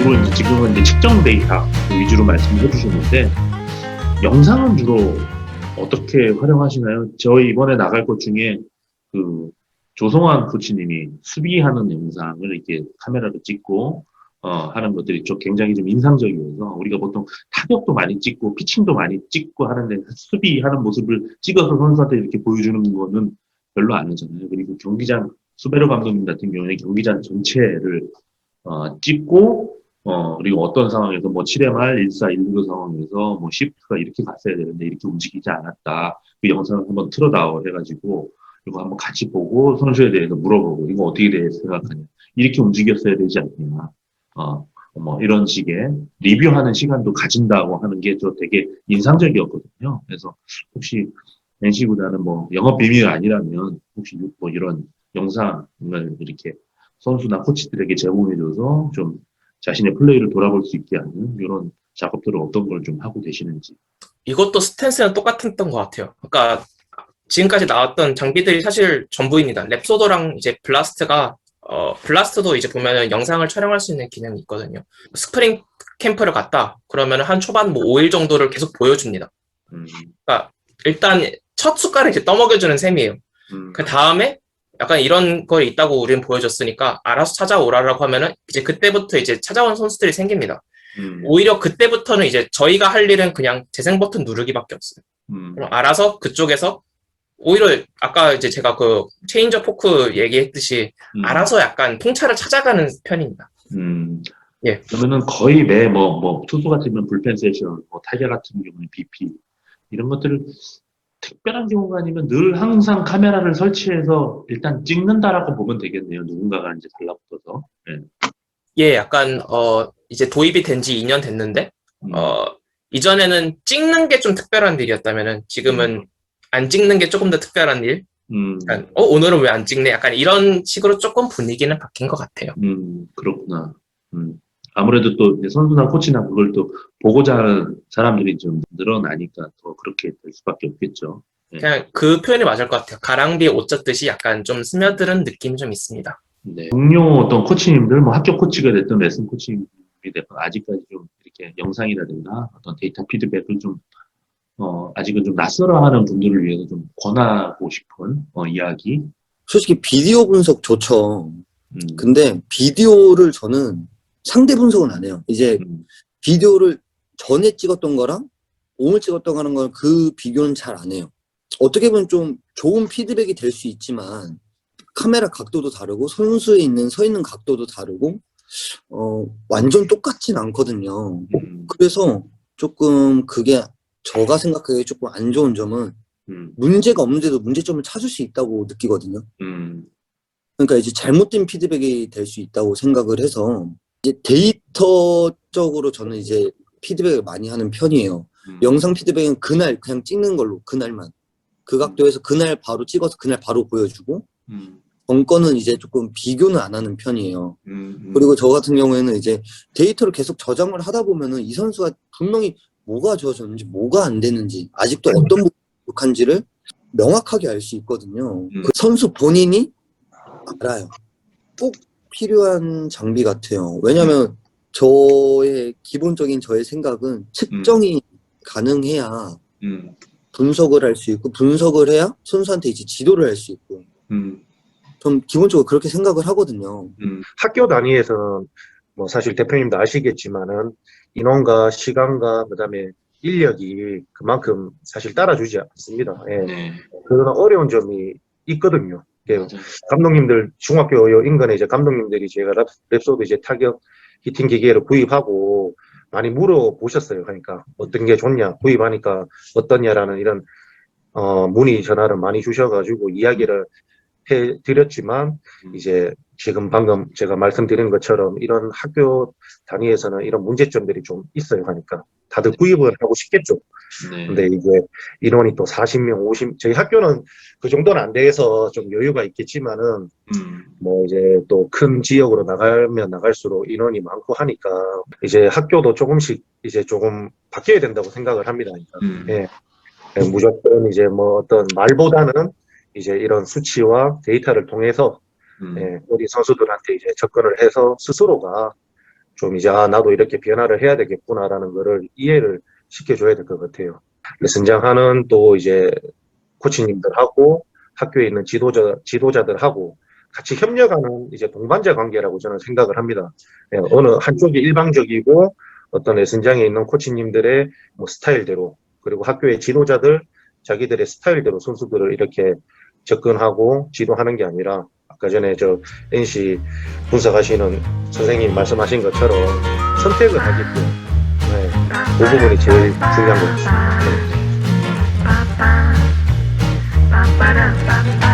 주로 이제 지금은 이제 측정 데이터 위주로 말씀해 주셨는데 영상은 주로 어떻게 활용하시나요? 저희 이번에 나갈 것 중에 그 조성환 코치님이 수비하는 영상을 이렇게 카메라로 찍고 어, 하는 것들이 좀 굉장히 좀 인상적이어서 우리가 보통 타격도 많이 찍고 피칭도 많이 찍고 하는데 수비하는 모습을 찍어서 선수한테 이렇게 보여주는 거는 별로 안 하잖아요. 그리고 경기장 수베르 감독님 같은 경우에 경기장 전체를 어, 찍고 어, 그리고 어떤 상황에서 뭐 7회 말 1사 1, 2 상황에서 뭐 시프트가 이렇게 갔어야 되는데 이렇게 움직이지 않았다. 그 영상을 한번 틀어다오 해가지고 이거 한번 같이 보고 선수에 대해서 물어보고 이거 어떻게 대해 생각하냐. 이렇게 움직였어야 되지 않냐. 어, 뭐 이런 식의 리뷰하는 시간도 가진다고 하는 게 저 되게 인상적이었거든요. 그래서 혹시 NC보다는 뭐 영업 비밀이 아니라면 혹시 뭐 이런 영상을 이렇게 선수나 코치들에게 제공해줘서 좀 자신의 플레이를 돌아볼 수 있게 하는 이런 작업들을 어떤 걸 좀 하고 계시는지. 이것도 스탠스는 똑같았던 것 같아요. 그러니까 지금까지 나왔던 장비들이 사실 전부입니다. 랩소더랑 이제 블라스트가 어 블라스트도 이제 보면은 영상을 촬영할 수 있는 기능이 있거든요. 스프링 캠프를 갔다 그러면 한 초반 뭐 5일 정도를 계속 보여줍니다. 음, 일단 첫 숟갈을 이제 떠먹여주는 셈이에요. 음, 그 다음에 약간 이런 거 있다고 우리는 보여줬으니까 알아서 찾아오라라고 하면은 이제 그때부터 이제 찾아온 선수들이 생깁니다. 음, 오히려 그때부터는 이제 저희가 할 일은 그냥 재생 버튼 누르기밖에 없어요. 음, 그럼 알아서 그쪽에서 오히려 아까 이제 제가 그 체인저 포크 얘기했듯이 음, 알아서 약간 통찰을 찾아가는 편입니다. 음. 예. 그러면은 거의 매 뭐 뭐 투수 같으면 불펜 세션, 뭐 타자 같은 경우는 BP 이런 것들을 특별한 경우가 아니면 늘 항상 카메라를 설치해서 일단 찍는다라고 보면 되겠네요. 누군가가 이제 달라붙어서. 예. 예, 약간 어 이제 도입이 된 지 2년 됐는데 음, 어 이전에는 찍는 게 좀 특별한 일이었다면은 지금은 안 찍는 게 조금 더 특별한 일. 음, 약간, 어 오늘은 왜 안 찍네? 약간 이런 식으로 조금 분위기는 바뀐 것 같아요. 음, 그렇구나. 음. 아무래도 또 이제 선수나 코치나 그걸 또 보고자 하는 사람들이 좀 늘어나니까 더 그렇게 될 수밖에 없겠죠. 그냥 그 표현이 맞을 것 같아요. 가랑비에 옷 젖듯이 약간 좀 스며드는 느낌이 좀 있습니다. 네. 동료 어떤 코치님들, 뭐 학교 코치가 됐든 레슨 코치님이 됐든 아직까지 좀 이렇게 영상이라든가 어떤 데이터 피드백을 좀, 어, 아직은 좀 낯설어 하는 분들을 위해서 좀 권하고 싶은, 어, 이야기. 솔직히 비디오 분석 좋죠. 음, 근데 비디오를 저는 상대 분석은 안 해요. 이제 음, 비디오를 전에 찍었던 거랑 오늘 찍었던 거랑 건그 비교는 잘 안 해요. 어떻게 보면 좀 좋은 피드백이 될 수 있지만 카메라 각도도 다르고 선수에 있는 서 있는 각도도 다르고 어 완전 똑같진 않거든요. 음, 그래서 조금 그게 저가 생각하기에 조금 안 좋은 점은 음, 문제가 없는데도 문제점을 찾을 수 있다고 느끼거든요. 음, 그러니까 이제 잘못된 피드백이 될 수 있다고 생각을 해서 이제 데이터적으로 저는 이제 피드백을 많이 하는 편이에요. 음, 영상 피드백은 그날 그냥 찍는 걸로 그날만 그 각도에서 그날 바로 찍어서 그날 바로 보여주고 음, 번거는 이제 조금 비교는 안 하는 편이에요. 음, 음, 그리고 저 같은 경우에는 이제 데이터를 계속 저장을 하다 보면은 이 선수가 분명히 뭐가 좋아졌는지 뭐가 안 되는지 아직도 어떤 부분이 부족한지를 명확하게 알 수 있거든요. 음. 그 선수 본인이 알아요. 꼭 필요한 장비 같아요. 왜냐하면 저의 기본적인 저의 생각은 측정이 가능해야 음, 분석을 할 수 있고 분석을 해야 선수한테 이제 지도를 할 수 있고 음, 전 기본적으로 그렇게 생각을 하거든요. 음, 학교 단위에서는 뭐 사실 대표님도 아시겠지만은 인원과 시간과 그다음에 인력이 그만큼 사실 따라주지 않습니다. 예. 네. 그런 어려운 점이 있거든요. 감독님들 중학교 요 인근에 이제 감독님들이 제가 랩, 랩소드 이제 타격 히팅 기계를 구입하고 많이 물어보셨어요. 그러니까 어떤 게 좋냐 구입하니까 어떠냐라는 이런 어 문의 전화를 많이 주셔가지고 이야기를 해 드렸지만 음. 이제 지금 방금 제가 말씀드린 것처럼 이런 학교 단위에서는 이런 문제점들이 좀 있어요. 하니까 다들 구입을 하고 싶겠죠. 네. 근데 이제 인원이 또 40명, 50, 저희 학교는 그 정도는 안 돼서 좀 여유가 있겠지만은 음, 뭐 이제 또 큰 지역으로 나가면 나갈수록 인원이 많고 하니까 이제 학교도 조금씩 이제 조금 바뀌어야 된다고 생각을 합니다. 그러니까 음, 예. 예, 무조건 이제 뭐 어떤 말보다는 이제 이런 수치와 데이터를 통해서 음, 예, 우리 선수들한테 이제 접근을 해서 스스로가 좀 이제 아 나도 이렇게 변화를 해야 되겠구나라는 거를 이해를 시켜줘야 될 것 같아요. 레슨장하는 또 이제 코치님들하고 학교에 있는 지도자 지도자들하고 같이 협력하는 이제 동반자 관계라고 저는 생각을 합니다. 예, 어느 한쪽이 일방적이고 어떤 레슨장에 있는 코치님들의 뭐 스타일대로 그리고 학교의 지도자들 자기들의 스타일대로 선수들을 이렇게 접근하고 지도하는 게 아니라 아까 전에 저 NC 분석하시는 선생님 말씀하신 것처럼 선택을 하기 때문에 네, 그 부분이 제일 중요한 것 같습니다. 네.